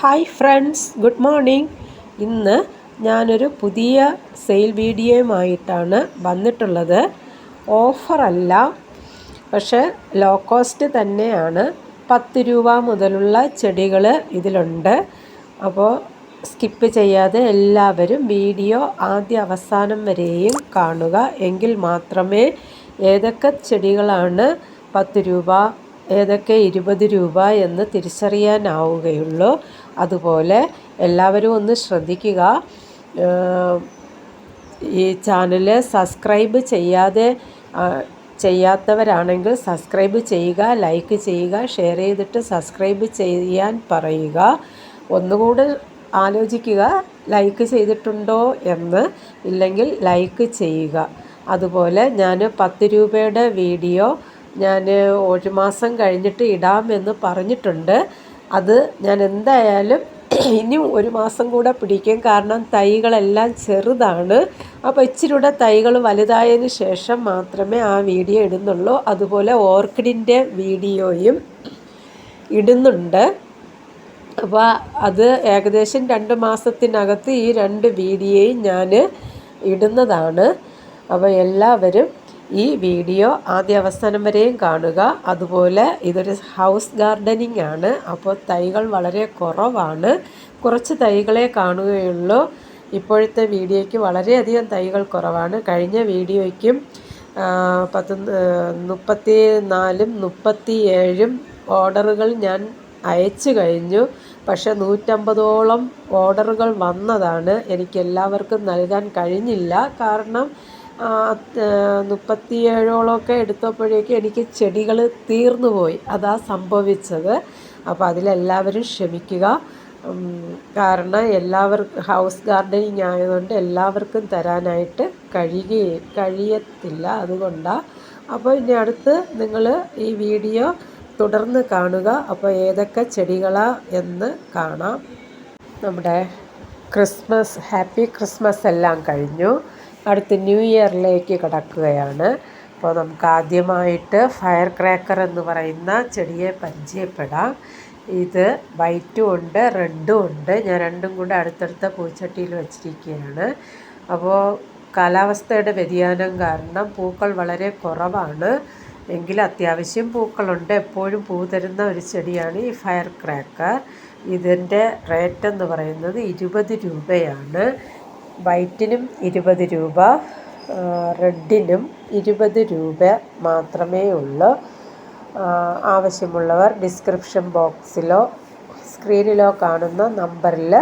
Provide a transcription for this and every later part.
Hi friends good morning. ഇന്ന് ഞാനൊരു പുതിയ സെയിൽ വീഡിയോയുമായിട്ടാണ് വന്നിട്ടുള്ളത്. ഓഫറല്ല പക്ഷേ ലോ കോസ്റ്റ് തന്നെയാണ്. പത്ത് രൂപ മുതലുള്ള ചെടികൾ ഇതിലുണ്ട്. അപ്പോൾ സ്കിപ്പ് ചെയ്യാതെ എല്ലാവരും വീഡിയോ ആദ്യ അവസാനം വരെയും കാണുക. എങ്കിൽ മാത്രമേ ഏതൊക്കെ ചെടികളാണ് പത്ത് രൂപ ഏതൊക്കെ ഇരുപത് രൂപ എന്ന് തിരിച്ചറിയാനാവുകയുള്ളൂ. അതുപോലെ എല്ലാവരും ഒന്ന് ശ്രദ്ധിക്കുക. ഈ ചാനൽ സബ്സ്ക്രൈബ് ചെയ്യാതെ ചെയ്യാത്തവരാണെങ്കിൽ സബ്സ്ക്രൈബ് ചെയ്യുക ലൈക്ക് ചെയ്യുക ഷെയർ ചെയ്തിട്ട് സബ്സ്ക്രൈബ് ചെയ്യാൻ പറയുക. ഒന്നുകൂടെ ആലോചിക്കുക ലൈക്ക് ചെയ്തിട്ടുണ്ടോ എന്ന് ഇല്ലെങ്കിൽ ലൈക്ക് ചെയ്യുക. അതുപോലെ ഞാൻ പത്ത് രൂപയുടെ വീഡിയോ ഞാൻ ഒരു മാസം കഴിഞ്ഞിട്ട് ഇടാമെന്ന് പറഞ്ഞിട്ടുണ്ട്. അത് ഞാൻ എന്തായാലും ഇനി ഒരു മാസം കൂടെ പിടിക്കും. കാരണം തൈകളെല്ലാം ചെറുതാണ്. അപ്പോൾ ഇച്ചിരിയുടെ തൈകൾ വലുതായതിന് ശേഷം മാത്രമേ ആ വീഡിയോ ഇടുന്നുള്ളൂ. അതുപോലെ ഓർക്കിഡിന്റെ വീഡിയോയും ഇടുന്നുണ്ട്. അപ്പോൾ അത് ഏകദേശം രണ്ട് മാസത്തിനകത്ത് ഈ രണ്ട് വീഡിയോയും ഞാൻ ഇടുന്നതാണ്. അപ്പോൾ എല്ലാവരും ഈ വീഡിയോ ആദ്യ അവസാനം വരെയും കാണുക. അതുപോലെ ഇതൊരു ഹൗസ് ഗാർഡനിങ് ആണ്. അപ്പോൾ തൈകൾ വളരെ കുറവാണ്. കുറച്ച് തൈകളെ കാണുകയുള്ളൂ. ഇപ്പോഴത്തെ വീഡിയോയ്ക്ക് വളരെയധികം തൈകൾ കുറവാണ്. കഴിഞ്ഞ വീഡിയോയ്ക്കും പത്ത് മുപ്പത്തി നാലും മുപ്പത്തി ഏഴും ഓർഡറുകൾ ഞാൻ അയച്ചു കഴിഞ്ഞു. പക്ഷേ നൂറ്റമ്പതോളം ഓർഡറുകൾ വന്നതാണ്. എനിക്ക് എല്ലാവർക്കും നൽകാൻ കഴിഞ്ഞില്ല. കാരണം മുപ്പത്തിയേഴോളമൊക്കെ എടുത്തപ്പോഴേക്കും എനിക്ക് ചെടികൾ തീർന്നു പോയി. അതാ സംഭവിച്ചത്. അപ്പോൾ അതിലെല്ലാവരും ക്ഷമിക്കുക. കാരണം എല്ലാവർക്കും ഹൗസ് ഗാർഡനിങ് ആയതുകൊണ്ട് എല്ലാവർക്കും തരാനായിട്ട് കഴിയുക കഴിയത്തില്ല അതുകൊണ്ടാണ് അപ്പോൾ ഇനി അടുത്ത് നിങ്ങൾ ഈ വീഡിയോ തുടർന്ന് കാണുക. അപ്പോൾ ഏതൊക്കെ ചെടികളാണ് എന്ന് കാണാം. നമ്മുടെ ക്രിസ്മസ് ഹാപ്പി ക്രിസ്മസ് എല്ലാം കഴിഞ്ഞു. അടുത്ത് ന്യൂ ഇയറിലേക്ക് കടക്കുകയാണ്. അപ്പോൾ നമുക്ക് ആദ്യമായിട്ട് ഫയർ ക്രാക്കർ എന്ന് പറയുന്ന ചെടിയെ പരിചയപ്പെടാം. ഇത് വൈറ്റും ഉണ്ട് റെഡും ഉണ്ട്. ഞാൻ രണ്ടും കൂടെ അടുത്തടുത്ത പൂച്ചട്ടിയിൽ വെച്ചിരിക്കുകയാണ്. അപ്പോൾ കാലാവസ്ഥയുടെ വ്യതിയാനം കാരണം പൂക്കൾ വളരെ കുറവാണ്. എങ്കിൽ അത്യാവശ്യം പൂക്കളുണ്ട്. എപ്പോഴും പൂ തരുന്ന ഒരു ചെടിയാണ് ഈ ഫയർ ക്രാക്കർ. ഇതിന്റെ റേറ്റ് എന്ന് പറയുന്നത് ഇരുപത് രൂപയാണ്. വൈറ്റിനും ഇരുപത് രൂപ റെഡിനും ഇരുപത് രൂപ മാത്രമേ ഉള്ളൂ. ആവശ്യമുള്ളവർ ഡിസ്ക്രിപ്ഷൻ ബോക്സിലോ സ്ക്രീനിലോ കാണുന്ന നമ്പറിൽ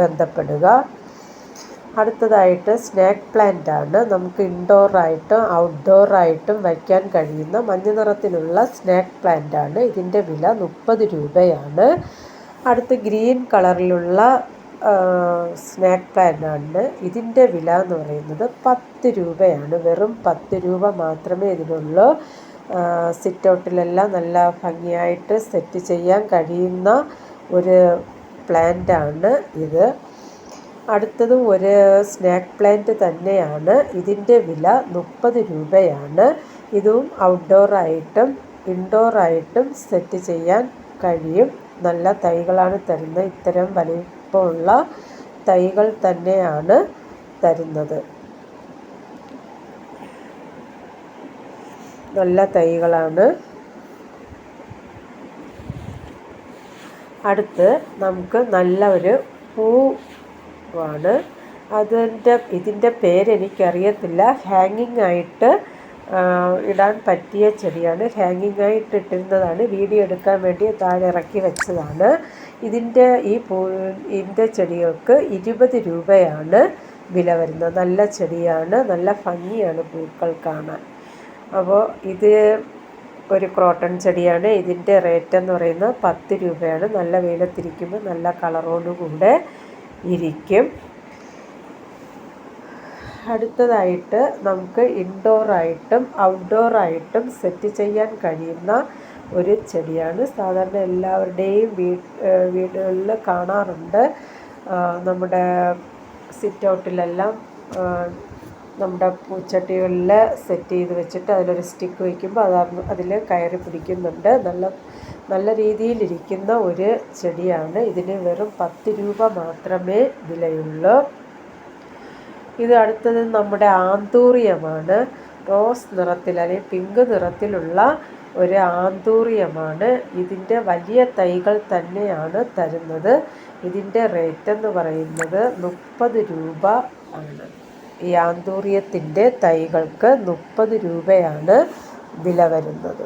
ബന്ധപ്പെടുക. അടുത്തതായിട്ട് സ്നാക്ക് പ്ലാന്റ് ആണ്. നമുക്ക് ഇൻഡോറായിട്ടും ഔട്ട്ഡോറായിട്ടും വയ്ക്കാൻ കഴിയുന്ന മഞ്ഞ നിറത്തിലുള്ള സ്നാക്ക് പ്ലാന്റ് ആണ്. ഇതിന്റെ വില മുപ്പത് രൂപയാണ്. അടുത്ത് ഗ്രീൻ കളറിലുള്ള സ്നാക്ക് പ്ലാനാണ് ഇതിന്റെ വില എന്ന് പറയുന്നത് പത്ത് രൂപയാണ്. വെറും പത്ത് രൂപ മാത്രമേ ഇതിനുള്ളൂ സിറ്റ് ഔട്ടിലെല്ലാം നല്ല ഭംഗിയായിട്ട് സെറ്റ് ചെയ്യാൻ കഴിയുന്ന ഒരു പ്ലാന്റാണ് ഇത്. അടുത്തത് ഒരു സ്നാക്ക് പ്ലാന്റ് തന്നെയാണ്. ഇതിന്റെ വില മുപ്പത് രൂപയാണ്. ഇതും ഔട്ട്ഡോറായിട്ടും ഇൻഡോറായിട്ടും സെറ്റ് ചെയ്യാൻ കഴിയും. നല്ല തൈകളാണ് തരുന്നത്. ഇത്തരം വലിയ വലിപ്പമുള്ള തൈകൾ തന്നെയാണ് തരുന്നത്. നല്ല തൈകളാണ്. അടുത്ത് നമുക്ക് നല്ല ഒരു പൂവാണ്. അതിന്റെ ഇതിന്റെ പേരെനിക്കറിയത്തില്ല. ഹാങ്ങിങ് ആയിട്ട് ഇടാൻ പറ്റിയ ചെടിയാണ്. ഹാങ്ങിങ് ആയിട്ട് ഇട്ടിരുന്നതാണ്. വീഡിയോ എടുക്കാൻ വേണ്ടി താഴെ ഇറക്കി വെച്ചതാണ്. ഇതിന്റെ ഈ പൂ ഇതിന്റെ ചെടികൾക്ക് ഇരുപത് രൂപയാണ് വില വരുന്നത്. നല്ല ചെടിയാണ്. നല്ല ഭംഗിയാണ് പൂക്കൾ കാണാൻ. അപ്പോൾ ഇത് ഒരു ക്രോട്ടൺ ചെടിയാണ്. ഇതിന്റെ റേറ്റ് എന്ന് പറയുന്നത് പത്ത് രൂപയാണ്. നല്ല വെയിലത്തിരിക്കുമ്പോൾ നല്ല കളറോടുകൂടെ ഇരിക്കും. അടുത്തതായിട്ട് നമുക്ക് ഇൻഡോറായിട്ടും ഔട്ട്ഡോറായിട്ടും സെറ്റ് ചെയ്യാൻ കഴിയുന്ന ഒരു ചെടിയാണ്. സാധാരണ എല്ലാവരുടെയും വീടുകളിൽ കാണാറുണ്ട്. നമ്മുടെ സിറ്റ് ഔട്ടിലെല്ലാം നമ്മുടെ പൂച്ചട്ടികളിൽ സെറ്റ് ചെയ്ത് വെച്ചിട്ട് അതിലൊരു സ്റ്റിക്ക് വയ്ക്കുമ്പോൾ അത് അതിൽ കയറി പിടിക്കുന്നുണ്ട്. നല്ല നല്ല രീതിയിലിരിക്കുന്ന ഒരു ചെടിയാണ്. ഇതിന് വെറും പത്ത് രൂപ മാത്രമേ വിലയുള്ളൂ. ഇത് അടുത്തത് നമ്മുടെ ആന്തൂറിയമാണ്. റോസ് നിറത്തിൽ അല്ലെങ്കിൽ പിങ്ക് നിറത്തിലുള്ള ഒരു ആന്തൂറിയമാണ്. ഇതിന്റെ വലിയ തൈകൾ തന്നെയാണ് തരുന്നത്. ഇതിന്റെ റേറ്റ് എന്ന് പറയുന്നത് മുപ്പത് രൂപ ആണ്. ഈ ആന്തൂറിയത്തിന്റെ തൈകൾക്ക് മുപ്പത് രൂപയാണ് വില വരുന്നത്.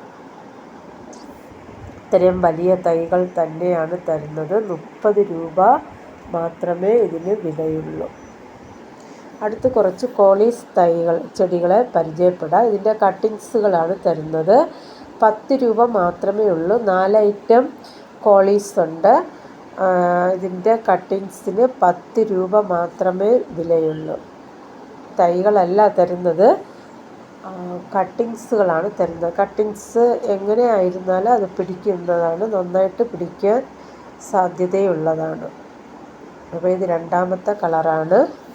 ഇത്രയും വലിയ തൈകൾ തന്നെയാണ് തരുന്നത്. മുപ്പത് രൂപ മാത്രമേ ഇതിന് വിലയുള്ളൂ. അടുത്ത് കുറച്ച് കോളീസ് തൈകൾ ചെടികളെ പരിചയപ്പെടാം. ഇതിന്റെ കട്ടിങ്സുകളാണ് തരുന്നത്. പത്ത് രൂപ മാത്രമേ ഉള്ളൂ. നാല് ഐറ്റം കോളീസ് ഉണ്ട്. ഇതിന്റെ കട്ടിങ്സിന് പത്ത് രൂപ മാത്രമേ വിലയുള്ളൂ. തൈകളല്ല തരുന്നത്. കട്ടിങ്സുകളാണ് തരുന്നത്. കട്ടിങ്സ് എങ്ങനെയായിരുന്നാലും അത് പിടിക്കുന്നതാണ്. നന്നായിട്ട് പിടിക്കാൻ സാധ്യതയുള്ളതാണ്. അപ്പോൾ ഇത് രണ്ടാമത്തെ കളറാണ്.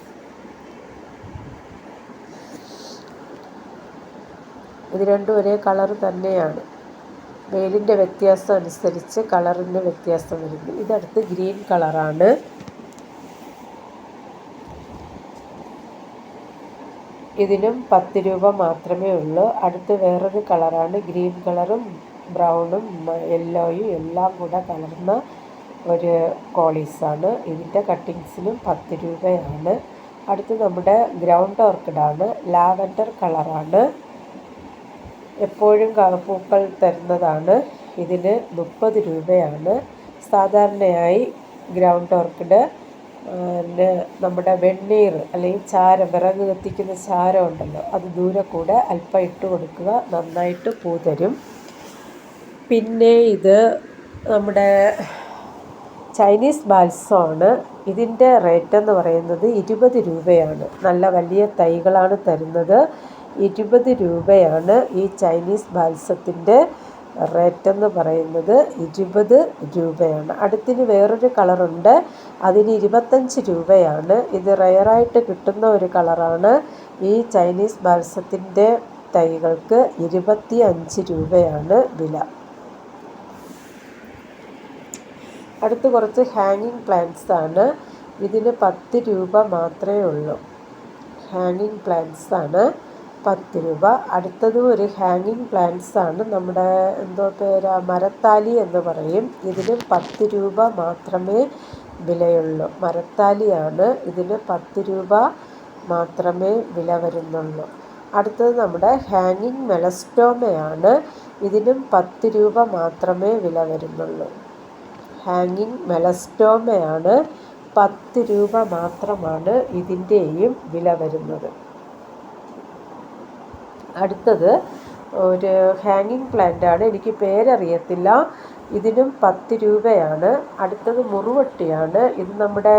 ഇത് രണ്ടും ഒരേ കളർ തന്നെയാണ്. വെയിലിന്റെ വ്യത്യാസം അനുസരിച്ച് കളറിന്റെ വ്യത്യാസം വരുന്നു. ഇതടുത്ത് ഗ്രീൻ കളറാണ്. ഇതിനും പത്ത് രൂപ മാത്രമേ ഉള്ളൂ. അടുത്ത് വേറൊരു കളറാണ്. ഗ്രീൻ കളറും ബ്രൗണും യെല്ലോയും എല്ലാം കൂടെ കലർന്ന ഒരു കോളീസാണ്. ഇതിന്റെ കട്ടിങ്സിനും പത്ത് രൂപയാണ്. അടുത്ത് നമ്മുടെ ഗ്രൗണ്ട് ഓർക്കിഡാണ്. ലാവൻഡർ കളറാണ്. എപ്പോഴും പൂക്കൾ തരുന്നതാണ്. ഇതിന് മുപ്പത് രൂപയാണ്. സാധാരണയായി ഗ്രൗണ്ട് ഓർക്കിഡ് പിന്നെ നമ്മുടെ വെണ്ണീർ അല്ലെങ്കിൽ ചാരം വിറക് കത്തിക്കുന്ന ചാരം ഉണ്ടല്ലോ അത് ദൂരെ കൂടെ അല്പം ഇട്ട് കൊടുക്കുക നന്നായിട്ട് പൂ തരും. പിന്നെ ഇത് നമ്മുടെ ചൈനീസ് ബാൽസമാണ് ഇതിന്റെ റേറ്റ് എന്ന് പറയുന്നത് ഇരുപത് രൂപയാണ്. നല്ല വലിയ തൈകളാണ് തരുന്നത്. ഇരുപത് രൂപയാണ് ഈ ചൈനീസ് ബാൽസത്തിന്റെ റേറ്റ് എന്ന് പറയുന്നത്. ഇരുപത് രൂപയാണ്. അടുത്തിന് വേറൊരു കളറുണ്ട്. അതിന് ഇരുപത്തഞ്ച് രൂപയാണ്. ഇത് റയറായിട്ട് കിട്ടുന്ന ഒരു കളറാണ്. ഈ ചൈനീസ് ബാൽസത്തിന്റെ തൈകൾക്ക് ഇരുപത്തി അഞ്ച് രൂപയാണ് വില. അടുത്ത് കുറച്ച് ഹാങ്ങിങ് പ്ലാന്റ്സ് ആണ്. ഇതിന് പത്ത് രൂപ മാത്രമേ ഉള്ളൂ. ഹാങ്ങിങ് പ്ലാന്റ്സ് ആണ്. പത്ത് രൂപ. അടുത്തത് ഒരു ഹാങ്ങിങ് പ്ലാന്റ്സ് ആണ്. നമ്മുടെ എന്തോ പേരാ? മരത്താലി എന്ന് പറയും. ഇതിന് പത്ത് രൂപ മാത്രമേ വിലയുള്ളൂ. മരത്താലിയാണ്. ഇതിന് പത്ത് രൂപ മാത്രമേ വില വരുന്നുള്ളൂ. അടുത്തത് നമ്മുടെ ഹാങ്ങിങ് മെലസ്റ്റോമയാണ് ഇതിനും പത്ത് രൂപ മാത്രമേ വില വരുന്നുള്ളൂ. ഹാങ്ങിങ് മെലസ്റ്റോമയാണ് പത്ത് രൂപ മാത്രമാണ് ഇതിന്റെയും വില വരുന്നത്. അടുത്തത് ഒരു ഹാങ്ങിങ് പ്ലാന്റ് ആണ്. എനിക്ക് പേരറിയത്തില്ല. ഇതിനും പത്ത് രൂപയാണ്. അടുത്തത് മുറുവട്ടിയാണ്. ഇത് നമ്മുടെ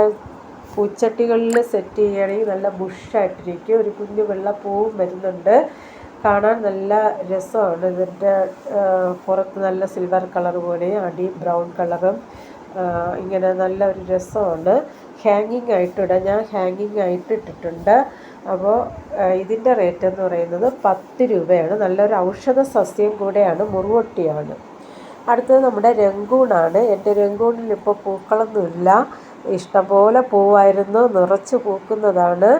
പൂച്ചട്ടികളിൽ സെറ്റ് ചെയ്യുകയാണെങ്കിൽ നല്ല ബുഷായിട്ടിരിക്കും ഒരു കുഞ്ഞു വെള്ളപ്പൂവും വരുന്നുണ്ട്. കാണാൻ നല്ല രസമാണ്. ഇതിന്റെ പുറത്ത് നല്ല സിൽവർ കളർ പോലെ അടി ബ്രൗൺ കളറും ഇങ്ങനെ നല്ല ഒരു രസമാണ്. ഹാങ്ങിങ് ആയിട്ടിടാം ഞാൻ ഹാങ്ങിങ് ആയിട്ട് ഇട്ടിട്ടുണ്ട്. അപ്പോൾ ഇതിന്റെ റേറ്റ് എന്ന് പറയുന്നത് പത്ത് രൂപയാണ്. നല്ലൊരു ഔഷധ സസ്യം കൂടെയാണ് മുറുവൊട്ടിയാണ്. അടുത്തത് നമ്മുടെ രംഗൂണാണ്. എന്റെ രംഗൂണിൽ ഇപ്പോൾ പൂക്കളൊന്നുമില്ല. ഇഷ്ടംപോലെ പൂവായിരുന്നു. നിറച്ച് പൂക്കുന്നതാണ്.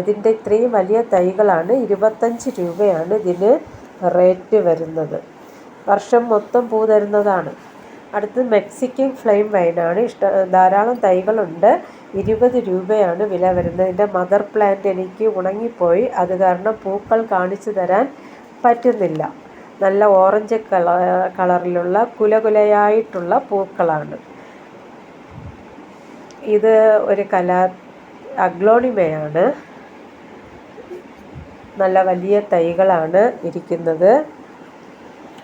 ഇതിന്റെ ഇത്രയും വലിയ തൈകളാണ്. ഇരുപത്തഞ്ച് രൂപയാണ് ഇതിന് റേറ്റ് വരുന്നത്. വർഷം മൊത്തം പൂ തരുന്നതാണ്. അടുത്തത് മെക്സിക്കൻ ഫ്ലെയിം വൈനാണ്. ഇഷ്ട ധാരാളം തൈകളുണ്ട്. ഇരുപത് രൂപയാണ് വില വരുന്നത്. എന്റെ മദർ പ്ലാന്റ് എനിക്ക് ഉണങ്ങിപ്പോയി. അത് കാരണം പൂക്കൾ കാണിച്ചു തരാൻ പറ്റുന്നില്ല. നല്ല ഓറഞ്ച് കള കളറിലുള്ള കുലകുലയായിട്ടുള്ള പൂക്കളാണ്. ഇത് ഒരു കല അഗ്ലോണിമയാണ്. നല്ല വലിയ തൈകളാണ് ഇരിക്കുന്നത്.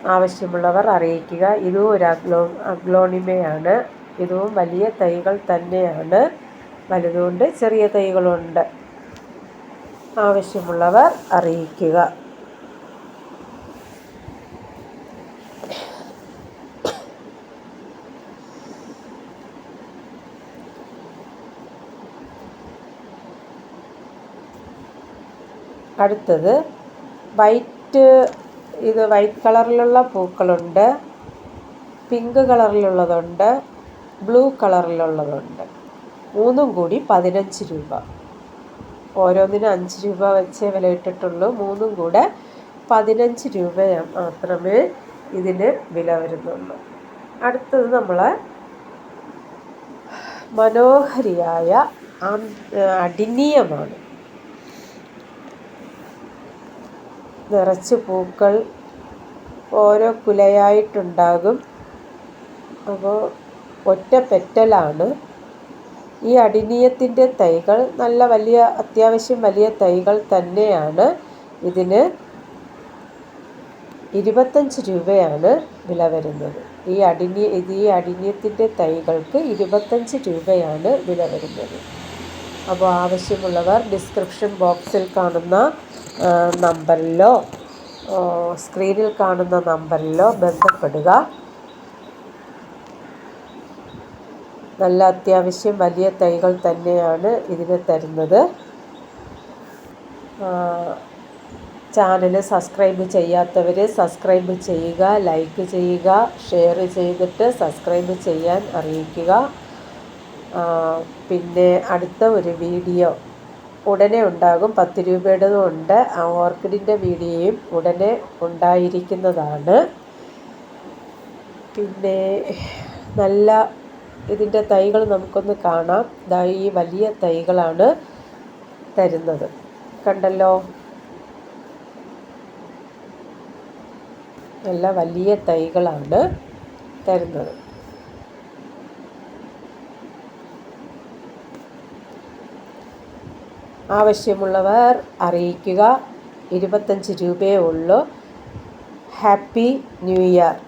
ആവശ്യമുള്ളവർ അറിയിക്കുക. ഇതും ഒരു അഗ്ലോ അഗ്ലോണിമയാണ്. ഇതും വലിയ തൈകൾ തന്നെയാണ്. വലുതുമുണ്ട് ചെറിയ തൈകളുണ്ട്. ആവശ്യമുള്ളവർ അറിയിക്കുക. അടുത്തത് വൈറ്റ് ഇത് വൈറ്റ് കളറിലുള്ള പൂക്കളുണ്ട് പിങ്ക് കളറിലുള്ളതുണ്ട് ബ്ലൂ കളറിലുള്ളതുണ്ട്. മൂന്നും കൂടി പതിനഞ്ച് രൂപ. ഓരോന്നിനും അഞ്ച് രൂപ വെച്ചേ വില ഇട്ടിട്ടുള്ളൂ മൂന്നും കൂടെ പതിനഞ്ച് രൂപ മാത്രമേ ഇതിന് വില വരുന്നുള്ളൂ. അടുത്തത് നമ്മളെ മനോഹരിയായ അടിനീയമാണ്. നിറച്ച് പൂക്കൾ ഓരോ കുലയായിട്ടുണ്ടാകും. അപ്പോൾ ഒറ്റ പെറ്റലാണ് ഈ അടിനീയത്തിന്റെ തൈകൾ നല്ല വലിയ അത്യാവശ്യം വലിയ തൈകൾ തന്നെയാണ്. ഇതിന് ഇരുപത്തഞ്ച് രൂപയാണ് വില വരുന്നത്. ഈ അടിനീ ഇത് ഈ അടിനീയത്തിന്റെ തൈകൾക്ക് ഇരുപത്തഞ്ച് രൂപയാണ് വില വരുന്നത്. അപ്പോൾ ആവശ്യമുള്ളവർ ഡിസ്ക്രിപ്ഷൻ ബോക്സിൽ കാണുന്ന നമ്പറിലോ സ്ക്രീനിൽ കാണുന്ന നമ്പറിലോ ബന്ധപ്പെടുക. നല്ല അത്യാവശ്യം വലിയ തൈകൾ തന്നെയാണ് ഇതിന് തരുന്നത്. ചാനൽ സബ്സ്ക്രൈബ് ചെയ്യാത്തവർ സബ്സ്ക്രൈബ് ചെയ്യുക ലൈക്ക് ചെയ്യുക ഷെയർ ചെയ്തിട്ട് സബ്സ്ക്രൈബ് ചെയ്യാൻ അറിയിക്കുക. പിന്നെ അടുത്ത ഒരു വീഡിയോ ഉടനെ ഉണ്ടാകും. പത്ത് രൂപയുടേതും ഉണ്ട്. ആ ഓർക്കിഡിന്റെ വീഡിയോയും ഉടനെ ഉണ്ടായിരിക്കുന്നതാണ്. പിന്നെ നല്ല ഇതിന്റെ തൈകൾ നമുക്കൊന്ന് കാണാം. ഇതാ ഈ വലിയ തൈകളാണ് തരുന്നത്. കണ്ടല്ലോ? നല്ല വലിയ തൈകളാണ് തരുന്നത്. ആവശ്യമുള്ളവർ അറിയിക്കുക. ഇരുപത്തഞ്ച് രൂപയേ ഉള്ളൂ. Happy new year.